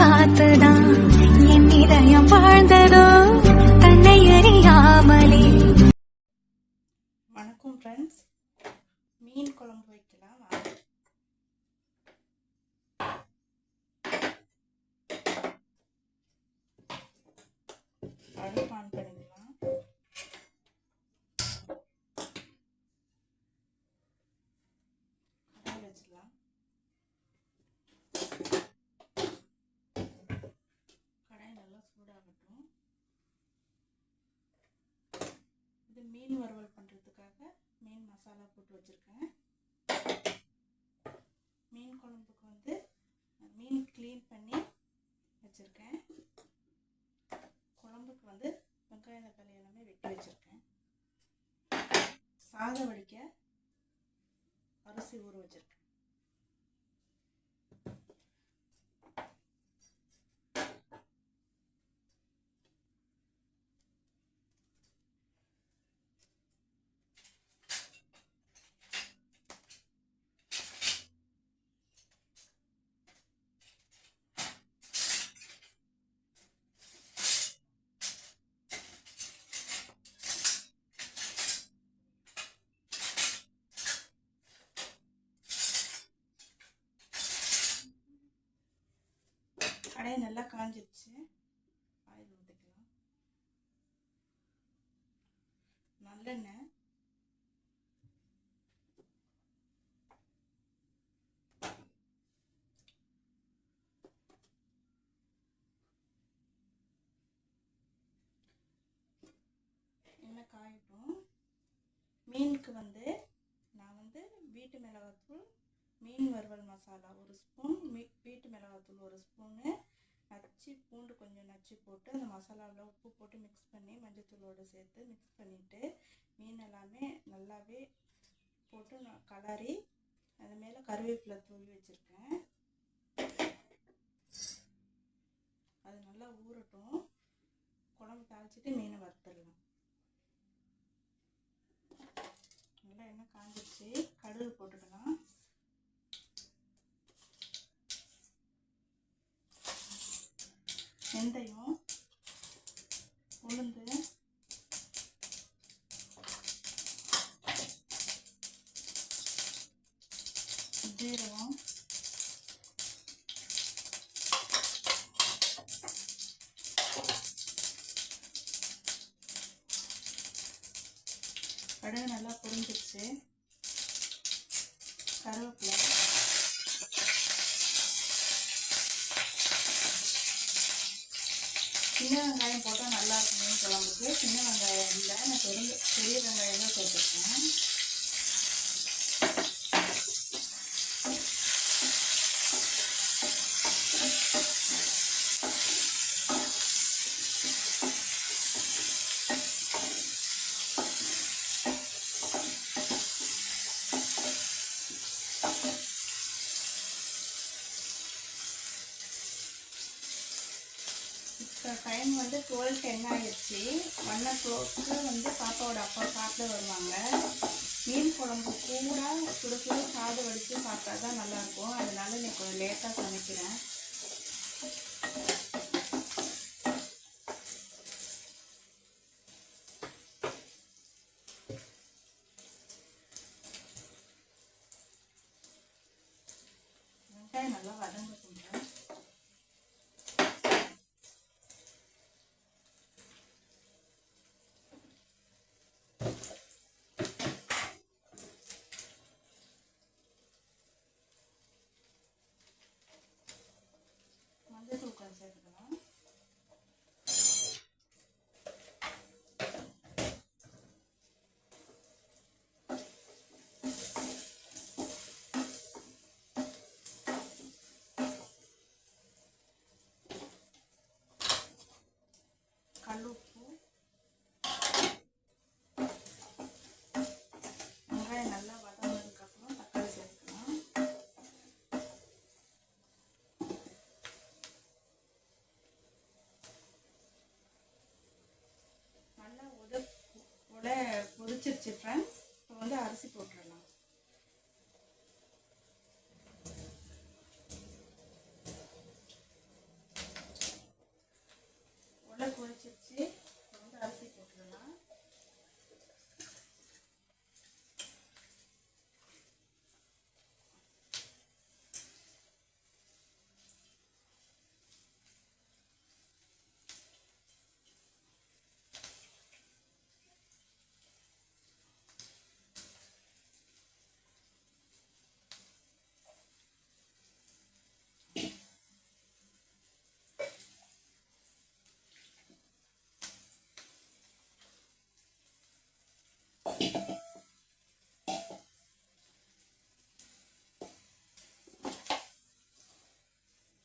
怕的。மசாலா போட்டு வச்சுருக்கேன். மீன் குழம்புக்கு வந்து மீன் க்ளீன் பண்ணி வச்சுருக்கேன். குழம்புக்கு வந்து வெங்காயம் தக்காளி எல்லாமே வெட்டி வச்சுருக்கேன். சாதம் வடிக்க அரிசி ஊற வச்சுருக்கேன். கடாய் நல்லா காஞ்சிருச்சு. ஆயில் ஊற்றிக்கலாம் நல்லெண்ணெய் எண்ணெய் காயட்டும். மீனுக்கு வந்து நான் வந்து வீட்டு மிளகாத்தூள் மீன் வறுவல் மசாலா ஒரு ஸ்பூன் மீ வீட்டு மிளகாத்தூள் ஒரு ஸ்பூனு நச்சு பூண்டு கொஞ்சம் நச்சு போட்டு அந்த மசாலாவில் உப்பு போட்டு மிக்ஸ் பண்ணி மஞ்சத்தூளோடு சேர்த்து மிக்ஸ் பண்ணிவிட்டு மீன் எல்லாமே நல்லாவே போட்டு நான் கலரி அது மேலே கருவேப்பிலை தூவி வச்சுருக்கேன். அது நல்லா ஊறட்டும். குழம்பு தாளிச்சிட்டு மீனை வறுத்துடலாம். நல்லா எண்ணெய் காஞ்சிடுச்சு கடுகு போட்டுக்கலாம் வெந்தயம் உளுந்து ஜீரகம் கடுகு நல்லா பொரிஞ்சிருச்சு. மீன் சின்ன வெங்காயம் இல்லை நான் பெரிய பெரிய வெங்காயம் தான் சேர்த்துருக்கேன் இப்போ டைம் வந்து டுவெல் டென் ஆயிடுச்சு ஒன் ஓ வந்து பாப்பாவோட அப்பா சாப்பிட வருவாங்க. மீன் குழம்பு கூட சுட சுட சாதம் வடித்து சாப்பிட்டா தான் நல்லாயிருக்கும் அதனால நான் கொஞ்சம் லேட்டாக சமைக்கிறேன் வெங்காயம் நல்லா வதங்கட்டும் மஞ்சள் தூள் கொஞ்சம் சேர்த்துக்கலாம் கல்லுப்பு வெங்காயம் நல்லா வதங்கினதுக்கப்புறம் தக்காளி சேர்த்துக்கலாம் நல்லா உத உட கொதிச்சிருச்சு ஃப்ரெண்ட்ஸ் இப்போ வந்து அரிசி போட்டுடலாம் கொதிச்சிருச்சு இப்போ வந்து அரிசி போட்டுடலாம்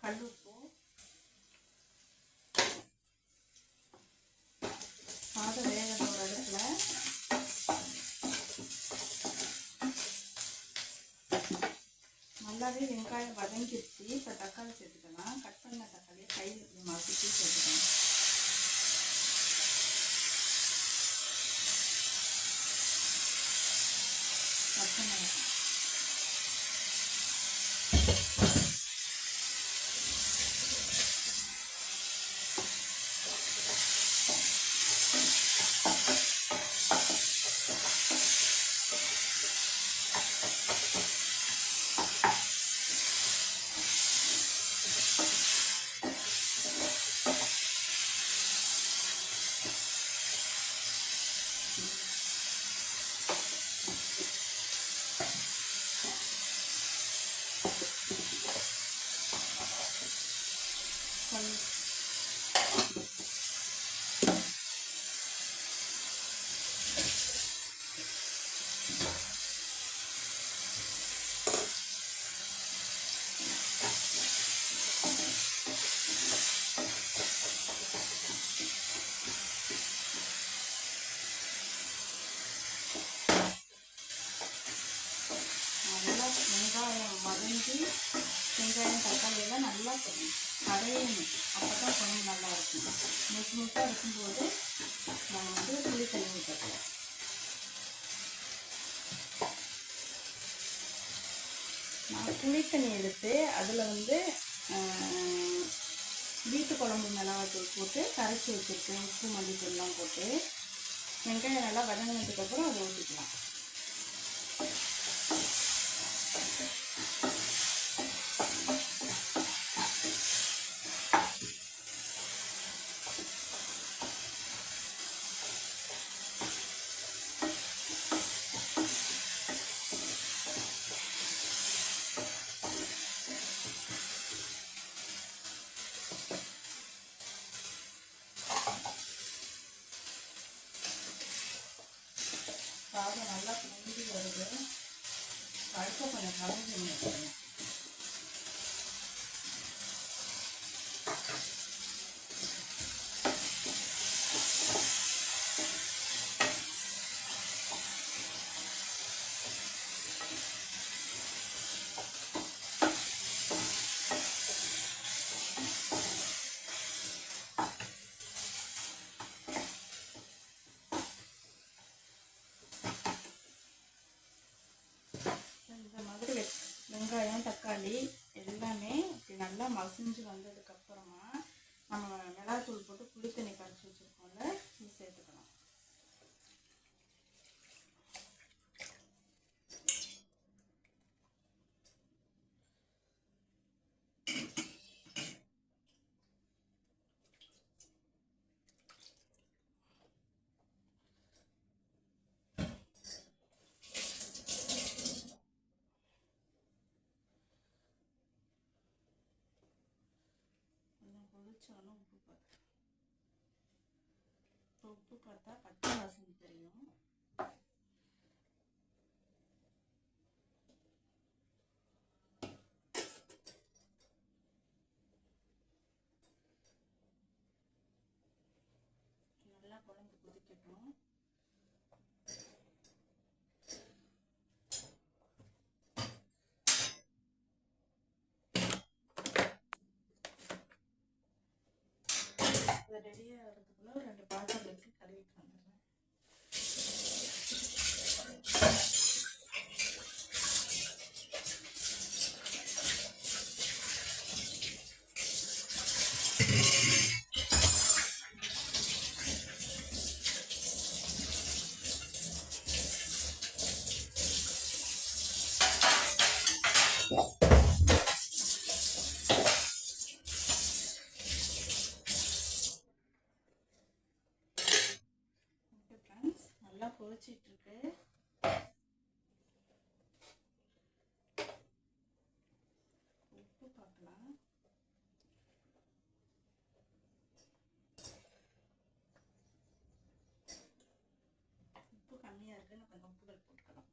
கல்லுப்பு. சாதம் வேகணும் ஒரு இடத்துல. நல்லாவே வெங்காயம் வதங்கிடுச்சு இப்போ தக்காளி சேர்த்துக்கலாம். கட் பண்ண தக்காளியை கையில் இப்படி சேர்த்துக்கலாம். பச்சை மிளகாய் கல் நல்லா வெங்காயம் வதங்கி வெங்காயம் தக்காளி எல்லாம் நல்லா கரையணும் அப்போ தான் குழம்பு நல்லா இருக்கும் முசு முசாக இருக்கும்போது நம்ம வந்து புளி தண்ணி ஊற்றலாம் நான் புளி தண்ணி எடுத்து வந்து வீட்டு குழம்பு மிளகாத்தூள் போட்டு கரைச்சி வச்சுருக்கேன். உப்பு மல்லித்தூள்லாம் போட்டு. வெங்காயம் நல்லா வதங்கினதுக்கப்புறம் அதை ஊற்றிக்கலாம் சாதம் நல்லா பொங்கி வருது அடுத்த கொஞ்சம் கலந்து வைக்கணும் இந்த மாதிரி வெ- வெங்காயம் தக்காளி எல்லாமே இப்படி நல்லா மசிஞ்சு வந்ததுக்கப்புறமா நம்ம மிளகாத்தூள் போட்டு புளி தண்ணி கரைச்சி வச்சுருக்கோம்ல இது சேர்த்துக்கலாம் கொஞ்சம் உப்பு பார்த்தா இப்போ உப்பு பார்த்தா பச்சை வாசனை தெரியும். நல்லா குழம்பு கொதிக்கட்டும். அது ரெடி ஆகிறதுக்குள்ள ரெண்டு பாத்திரம் வச்சு கழுவிட்டு Yeah. இருக்கு உப்பு பார்க்கலாம். உப்பு கம்மியாக இருக்கு நான் கொஞ்சம் உப்புகள் போட்டுக்கலாம்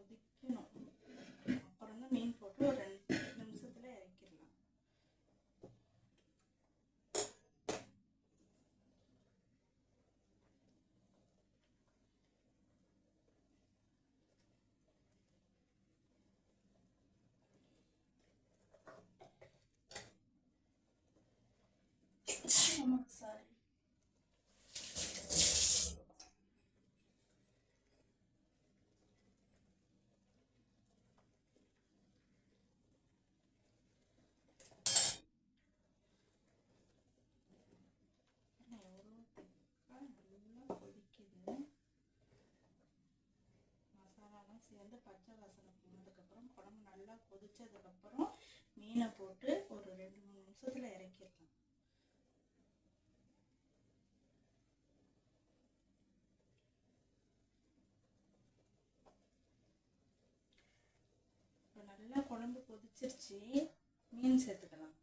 நல்லா கொதிக்கணும் அப்புறம் தான் மீன் போட்டு ஒரு ரெண்டு நிமிஷத்துல இறக்கிடலாம் நமக்கு சாரி எவ்வளோ திக்காக நல்லா கொதிக்குது மசாலாலாம் சேர்ந்து பச்சை வாசனை போனதுக்கப்புறம் குழம்பு நல்லா கொதிச்சதுக்கப்புறம் மீனை போட்டு ஒரு ரெண்டு மூணு நிமிஷத்தில் இறக்கிடலாம். இப்போ நல்லா குழம்பு கொதிச்சிருச்சு மீன் சேர்த்துக்கலாம்.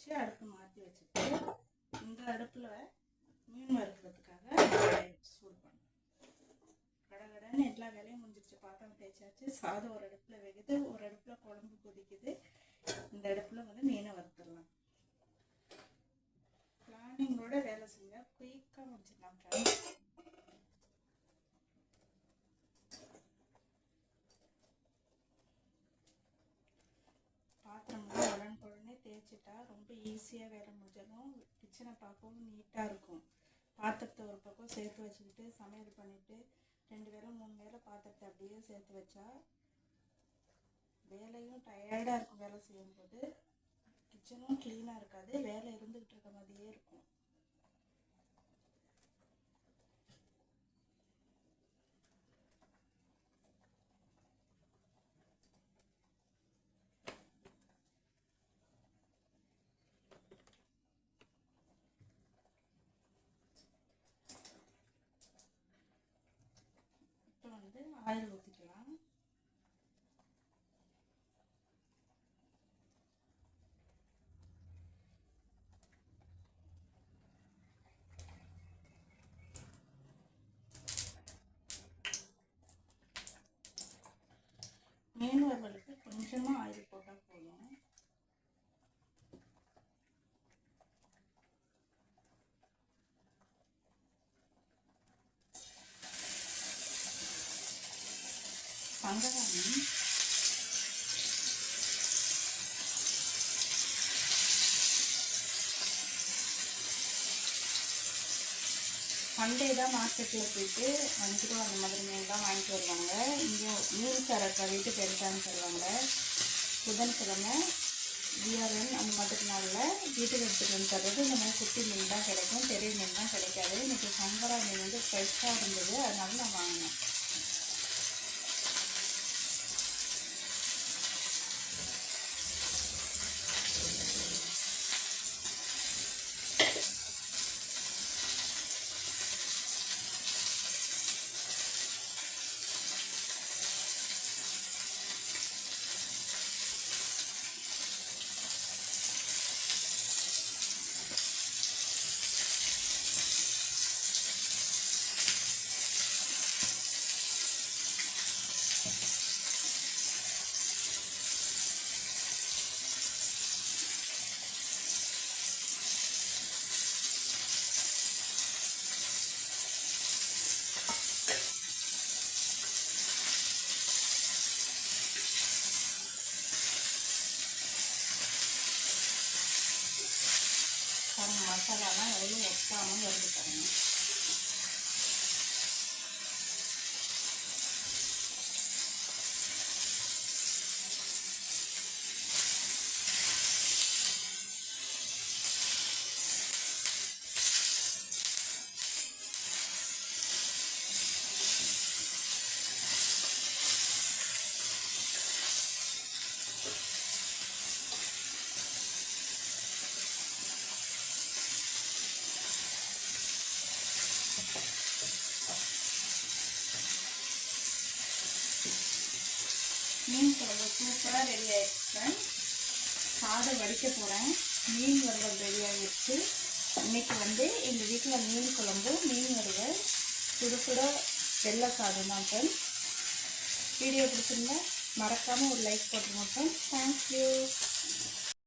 வச்சு அடுப்பு மாற்றி வச்சுட்டு இந்த அடுப்பில் மீன் வறுக்கிறதுக்காக சூடு பண்ணணும். கடகடன்னு எல்லா வேலையும் முடிஞ்சிருச்சு. பாத்திரம் தேய்ச்சாச்சு. சாதம் ஒரு அடுப்பில் வெகுது. ஒரு அடுப்பில் குழம்பு கொதிக்குது. இந்த அடுப்பில் வந்து மீனை வறுத்துடலாம் வச்சுட்டா ரொம்ப ஈஸியாக வேலை முடிஞ்சிடும். கிச்சனை பார்க்கவும் நீட்டாக இருக்கும். பாத்திரத்தை ஒரு பக்கம் சேர்த்து வச்சுக்கிட்டு சமையல் பண்ணிவிட்டு ரெண்டு வேலை மூணு வேலை பாத்திரத்தை அப்படியே சேர்த்து வச்சா வேலையும் டயர்டாக இருக்கும் வேலை செய்யும்போது. கிச்சனும் க்ளீனாக இருக்காது. வேலை இருந்துக்கிட்டு இருக்க மாதிரியே இருக்கும் இப்போ வந்து ஆயில் ஊற்றிக்கலாம் மீன் வறுவல் பங்ககாமி சண்டே தான் மார்க்கெட்டில் போயிட்டு அஞ்சு அந்த மாதிரி மீன்லாம் வாங்கிட்டு வருவாங்க. இங்கே மீன் சரக்கா வீட்டு பெருசான்னு சொல்லுவாங்க. புதன்கிழமை வியாழன் அந்த மாதிரி நாளில் வீட்டுக்கு எடுத்துகிட்டு வந்து தர்றது. இந்த மாதிரி குட்டி மீன் தான் கிடைக்கும். பெரிய மீன் தான் கிடைக்காது. இன்றைக்கி சங்கரா மீன் வந்து ஃப்ரெஷ்ஷாக இருந்தது. அதனால நான் வாங்கினேன். மசாலாலாம் எவ்வளோ ஒட்டாமல் வருது பாருங்க மீன் குழம்பு சூப்பராக ரெடி ஆயிடுச்சு சாதம் வடிக்க போகிறேன் மீன் வறுவல் ரெடி ஆகிடுச்சு இன்றைக்கி வந்து எங்கள் வீட்டில் மீன் குழம்பு மீன் வறுவல் சுட சுட வெள்ளை சாதம் தான் ஃப்ரெண்ட்ஸ் வீடியோ பிடிச்சிருந்தா மறக்காமல் ஒரு லைக் போட்டுருங்க ஃப்ரெண்ட்ஸ் தேங்க்யூ